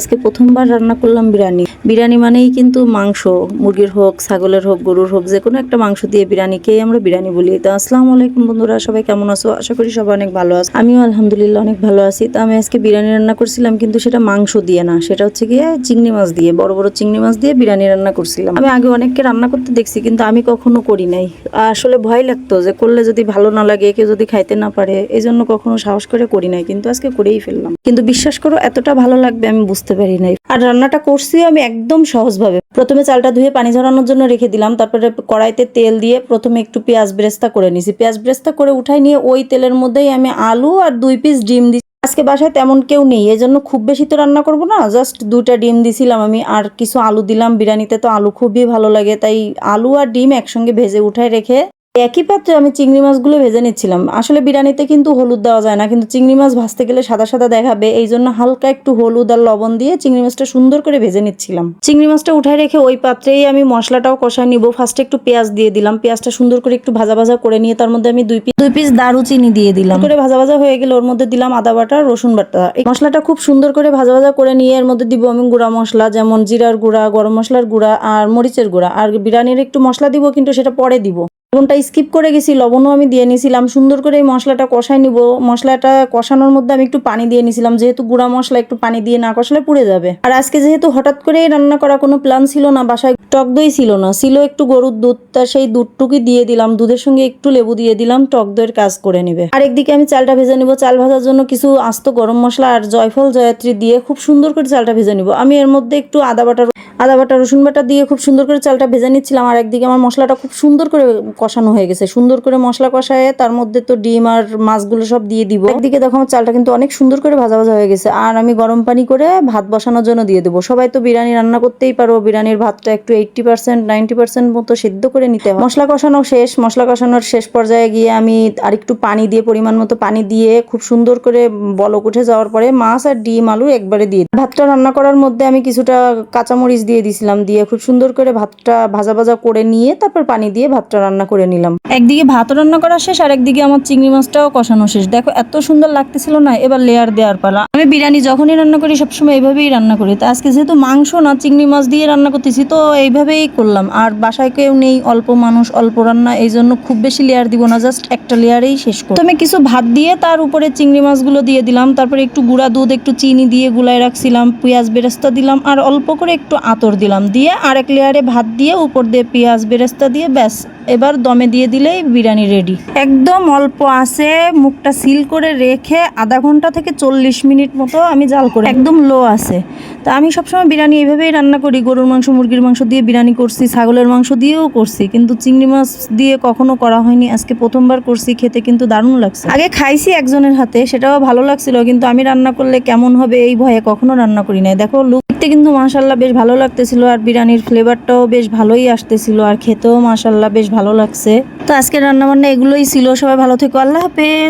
আজকে প্রথমবার রান্না করলাম বিরিয়ানি। বিরিয়ানি মানেই কিন্তু মাংস, মুরগির হোক, ছাগলের হোক, গরুর হোক, যে কোনো একটা মাংস দিয়ে বিরিয়ানিকেই আমরা বিরিয়ানি বলি। তো আসসালামু আলাইকুম বন্ধুরা, সবাই কেমন আছো? আশা করি সবাই অনেক ভালো আছো। আমিও আলহামদুলিল্লাহ অনেক ভালো আছি। তো আমি আজকে বিরিয়ানি রান্না করছিলাম, কিন্তু সেটা মাংস দিয়ে না। সেটা হচ্ছে গিয়ে চিংড়ি মাছ দিয়ে, বড় বড় চিংড়ি মাছ দিয়ে বিরিয়ানি রান্না করছিলাম। আমি আগে অনেককে রান্না করতে দেখছি, কিন্তু আমি কখনো করি নাই। আসলে ভয় লাগতো যে করলে যদি ভালো না লাগে, কেউ যদি খাইতে না পারে এই জন্য কখনো সাহস করে করি নাই, কিন্তু আজকে করেই ফেললাম। কিন্তু বিশ্বাস করো, এতটা ভালো লাগবে আমি বুঝতে পারি নাই। আর রান্নাটা করছি আমি একদম সহজভাবে। প্রথমে চালটা ধুয়ে পানি ঝরানোর জন্য রেখে দিলাম, তারপরে কড়াইতে তেল দিয়ে প্রথমে একটু পেঁয়াজ ব্রেস্তা করে নিছি। পেঁয়াজ ব্রেস্তা করে উঠাই নিয়ে ওই তেলের মধ্যেই আমি আলু আর দুই পিস ডিম দিই আজকে বাসায় তেমন কেউ নেই এই জন্য খুব বেশি তো রান্না করব না, জাস্ট দুটা ডিম দিছিলাম আমি, আর কিছু আলু দিলাম। বিরিয়ানিতে তো আলু খুবই ভালো লাগে, তাই আলু আর ডিম একসঙ্গে ভেজে উঠায় রেখে একই পাত্রে আমি চিংড়ি মাছগুলো ভেজে নিচ্ছিলাম। আসলে বিরিয়ানিতে কিন্তু হলুদ দেওয়া যায় না, কিন্তু চিংড়ি মাছ ভাজতে গেলে সাদা সাদা দেখাবে। এই জন্য হালকা একটু হলুদ আর লবণ দিয়ে চিংড়ি মাছটা সুন্দর করে ভেজে নিচ্ছিলাম। চিংড়ি মাছটা উঠায় রেখে ওই পাত্রেই আমি মশলাটাও কষায় নিব। ফার্স্টে একটু পেঁয়াজ দিয়ে দিলাম। পেঁয়াজটা সুন্দর করে একটু ভাজা ভাজা করে নিয়ে তার মধ্যে আমি দুই পিস দুই পিস দারুচিনি দিয়ে দিলাম। করে ভাজা ভাজা হয়ে গেলে ওর মধ্যে দিলাম আদা বাটা, রসুন বাটা। মশলাটা খুব সুন্দর করে ভাজা ভাজা করে নিয়ে এর মধ্যে দিব আমি গুঁড়া মশলা, যেমন জিরার গুঁড়া, গরম মশলার গুঁড়া আর মরিচের গুঁড়া। আর বিরিয়ানির একটু মশলা দিব, কিন্তু সেটা পরে দিব। লবণটা স্কিপ করে গেছি, লবণও আমি দিয়ে নিছিলাম সুন্দর করে এই মশলাটা কষাই নিব। মশলাটা কষানোর মধ্যে আমি একটু পানি দিয়ে নিছিলাম যেহেতু গুঁড়া মশলা একটু পানি দিয়ে না কষলে পুড়ে যাবে। আর আজকে যেহেতু হঠাৎ করে রান্না করা কোনো প্ল্যান ছিল না, বাসায় টক দই ছিল না, ছিল একটু গরুর দুধ, তা সেই দুধটুকি দিয়ে দিলাম। দুধের সঙ্গে একটু লেবু দিয়ে দিলাম, টক দইয়ের কাজ করে নেবে। আর একদিকে আমি চালটা ভেজে নিব। চাল ভাজার জন্য কিছু আস্ত গরম মশলা আর জয়ফল জয়াত্রী দিয়ে খুব সুন্দর করে চালটা ভেজে নিব। আমি এর মধ্যে একটু আদা বাটা আদা বাটা রসুন বাটা দিয়ে খুব সুন্দর করে চালটা ভেজে নিচ্ছিলাম। আর একদিকে আমার মশলাটা খুব সুন্দর করে কষানো হয়ে গেছে। সুন্দর করে মশলা কষায় তার মধ্যে তো ডিম আর মাছগুলো সব দিয়ে দিব। একদিকে দেখো আমার চালটা কিন্তু অনেক সুন্দর করে ভাজা ভাজা হয়ে গেছে। আর আমি গরম পানি করে ভাত বসানোর জন্য দিয়ে দেবো। সবাই তো বিরিয়ানি রান্না করতেই পারো। বিরিয়ানির ভাতটা একটু এইট্টি পার্সেন্ট নাইনটি পার্সেন্ট মতো সেদ্ধ করে নিতে হয় মশলা কষানো শেষ। মশলা কষানোর শেষ পর্যায়ে গিয়ে আমি আরেকটু পানি দিয়ে, পরিমাণ মতো পানি দিয়ে খুব সুন্দর করে বলক উঠে যাওয়ার পরে মাছ আর ডিম, আলু একবারে দিয়ে। ভাতটা রান্না করার মধ্যে আমি কিছুটা কাঁচামরিচ দিয়ে দিছিলাম। দিয়ে খুব সুন্দর করে ভাতটা ভাজা ভাজা করে নিয়ে তারপর পানি দিয়ে ভাতটা রান্না করে নিলাম। একদিকে ভাত রান্না করা শেষ আর একদিকে আমার চিংড়ি মাছটাও কষানো শেষ। দেখো, এত সুন্দর লাগতেছিল না, এবার লেয়ার দেওয়ার পালা। আমি বিরিয়ানি যখনই রান্না করি, সবসময় এইভাবেই রান্না করি। তো আজকে যেহেতু মাংস না, চিংড়ি মাছ দিয়ে রান্না করতেছি, তো এইভাবেই করলাম। আর বাসায় কেউ নেই, অল্প মানুষ, অল্প রান্না, এই জন্য খুব বেশি লেয়ার দিব না জাস্ট একটা লেয়ারেই শেষ করব। তো আমি কিছু ভাত দিয়ে, তার উপরে চিংড়ি মাছগুলো দিয়ে দিলাম। তারপরে একটু গুঁড়া দুধ, একটু চিনি দিয়ে গুলায় রাখছিলাম, পেঁয়াজ বেরেস্তা দিলাম, আর অল্প করে একটু আতর দিলাম। দিয়ে আরেক লেয়ারে ভাত দিয়ে, উপর দিয়ে পেঁয়াজ বেরেস্তা দিয়ে, ব্যাস। এবার দমে দিয়ে দিলেই বিরিয়ানি রেডি একদম অল্প আছে মুখটা সিল করে রেখে আধা ঘণ্টা থেকে চল্লিশ মিনিট মতো আমি জাল করি একদম লো আছে। তা আমি সবসময় বিরিয়ানি এইভাবেই রান্না করি। গরুর মাংস মুরগির মাংস দিয়ে বিরিয়ানি করছি ছাগলের মাংস দিয়েও করছি কিন্তু চিংড়ি মাছ দিয়ে কখনো করা হয়নি। আজকে প্রথমবার করছি খেতে কিন্তু দারুণ লাগছে। আগে খাইছি একজনের হাতে সেটাও ভালো লাগছিল কিন্তু আমি রান্না করলে কেমন হবে এই ভয়ে কখনো রান্না করি নাই। দেখো লুক দেখতে কিন্তু মাশাল্লাহ বেশ ভালো লাগতেছিল আর বিরিয়ানির ফ্লেভারটাও বেশ ভালোই আসতেছিল আর খেতেও মাশাল্লাহ বেশ ভালো লাগছে। তো আজকে রান্নাবান্না এগুলোই ছিল। সবাই ভালো থেকো। আল্লাহ হাফেজ।